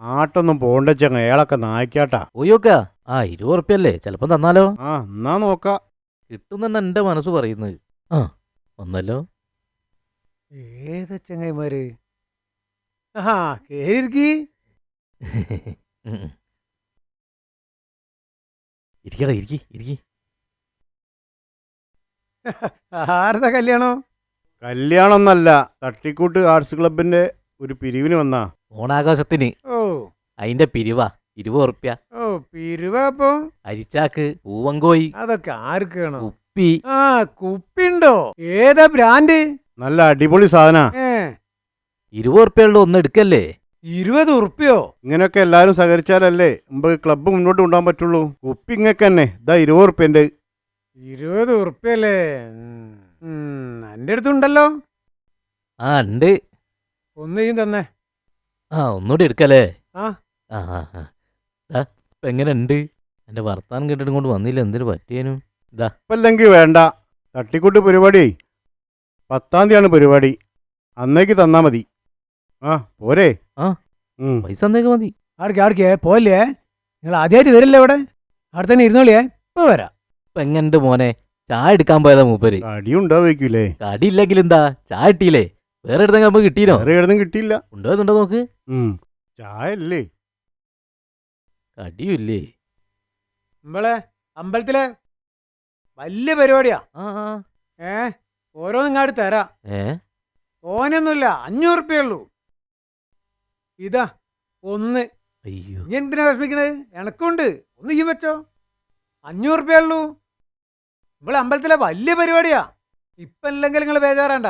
ആട്ടൊന്നും പോണ്ട ചങ്ങ അയാളൊക്കെ നായ്ക്കാട്ടാ. ഒയ്യോക്ക ആ ഇരുപത് ഉറപ്പ്യല്ലേ? ചിലപ്പോ തന്നാലോ? ആ എന്നാ നോക്ക. കിട്ടും തന്നെ എന്റെ മനസ്സ് പറയുന്നത്. ആ വന്നല്ലോ. ഏതാ ചങ്ങായിമാര് ആ കേരിക്കി. ഇരിക്കടാ ഇരിക്കി ഇരിക്കി. ആരുടെ കല്യാണം? കല്യാണമൊന്നല്ല തട്ടിക്കൂട്ട് ആർട്സ് ക്ലബിന്റെ ഒരു പിരിവിന് വന്നാ. ഓണാഘോഷത്തിന്. ഓ അതിന്റെ പിരിവാ ഇരുപത് ഉറുപ്പ്യ. ഓ പിരിവപ്പോ അരിച്ചാക്ക് പൂവങ്കോയി അതൊക്കെ ആർക്ക് വേണം? ഉപ്പി ആ കുപ്പിണ്ടോ? ഏതാ ബ്രാൻഡ്? നല്ല അടിപൊളി സാധന. ഏ. ഇരുപത് ഉറുപ്പ്യുള്ള ഒന്ന് എടുക്കല്ലേ? ഇരുപത് ഉറുപ്പ്യോ? ഇങ്ങനെയൊക്കെ എല്ലാരും സഹകരിച്ചാലല്ലേ നമുക്ക് ക്ലബ് മുന്നോട്ട് കൊണ്ടുപോകാൻ പറ്റുള്ളൂ. കുപ്പി ഇങ്ങക്ക് തന്നെ. ഇതാ ഇരുപത് ഉറുപ്പ്യന്റെ. ഇരുപത് ഉറുപ്പ്യല്ലേ? എന്റെ അടുത്തുണ്ടല്ലോ ആ ഉണ്ട്. ഒന്ന് തന്നെ. ആ ഒന്നുകൂടി എടുക്കല്ലേ? ആ. ആ ആ ആ. ദാ, ഇപ്പൊ എങ്ങനെ ഉണ്ട് എന്റെ വർത്താനം കേട്ടിട്ട് കൊണ്ട് വന്നില്ല. എന്തിനു പറ്റിയേനു? ഇപ്പല്ലെങ്കിൽ വേണ്ട. തട്ടിക്കൂട്ട് പരിപാടി. പത്താം തീയതിയാണ് പരിപാടി. അന്നേക്ക് തന്നാ മതി. ആ പോരെ. ആ. ഉം. പൈസ എന്തേക്ക് മതി. ആടക്കെ ആടക്കെ പോല്ലേ നിങ്ങൾ ആദ്യമായിട്ട് വരില്ലേ ഇവിടെ? അവിടെ തന്നെ ഇരുന്നോളിയേ ഇപ്പൊ വരാം. ഇപ്പൊ എങ്ങനെ മോനെ? ചായ എടുക്കാൻ പോയതാ മൂപ്പര്. കടി ഉണ്ടാവേക്കൂലേ കടി ഇല്ലെങ്കിൽ എന്താ? ചായ കിട്ടിയില്ലേ? വേറെ എടുത്തെങ്കിൽ നമുക്ക് കിട്ടീനോ വേറെ എഴുതും കിട്ടിയില്ല. ഉണ്ടോ എന്നുണ്ടോ നോക്ക്? ഉം. ചായ അല്ലേ കടിയും ഇല്ലേ നമ്മളെ അമ്പലത്തിലെ വലിയ പരിപാടിയാ. ആ ആ. ഏ ഓരോന്നിങ്ങാട് തരാം. ഏ? ഓനൊന്നുമില്ല അഞ്ഞൂറ് ഉറുപ്പ്യേ ഉള്ളൂ. ഇതാ ഒന്ന്. അയ്യോ. നീ എന്തിനാ വിഷമിക്കണത് എനക്കുണ്ട്. ഒന്ന് ഈ വെച്ചോ. അഞ്ഞൂറ് ഉറുപ്പ്യേ ഉള്ളൂ. ഇവിടെ അമ്പലത്തിലെ വലിയ പരിപാടിയാ. ഇപ്പം അല്ലെങ്കിൽ നിങ്ങൾ ബേജാറണ്ട.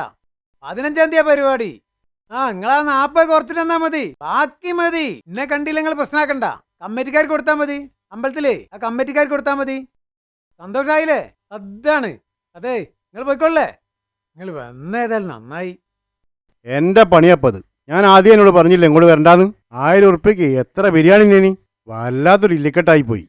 പതിനഞ്ചാം തീയതി പരിപാടി. ആ നിങ്ങളാ നാപ്പത് കുറച്ചിട്ട് തന്നാ മതി. ബാക്കി മതി. എന്നെ കണ്ടില്ല നിങ്ങൾ പ്രശ്നമാക്കണ്ട കമ്മിറ്റിക്കാർക്ക് കൊടുത്താൽ മതി. അമ്പലത്തിലേ ആ കമ്മിറ്റിക്കാർക്ക് കൊടുത്താൽ മതി. സന്തോഷമായില്ലേ അതാണ് അതെ നിങ്ങൾ പോയിക്കൊള്ളേ നിങ്ങൾ വന്നേതായാലും നന്നായി. എന്റെ പണിയപ്പത് ഞാൻ ആദ്യം എന്നോട് പറഞ്ഞില്ല ഇങ്ങോട്ട് വരണ്ടാന്ന്? ആയിരം ഉറുപ്പ്യക്ക് എത്ര ബിരിയാണി നീ വല്ലാത്തൊരു ഇല്ലിക്കെട്ടായി പോയി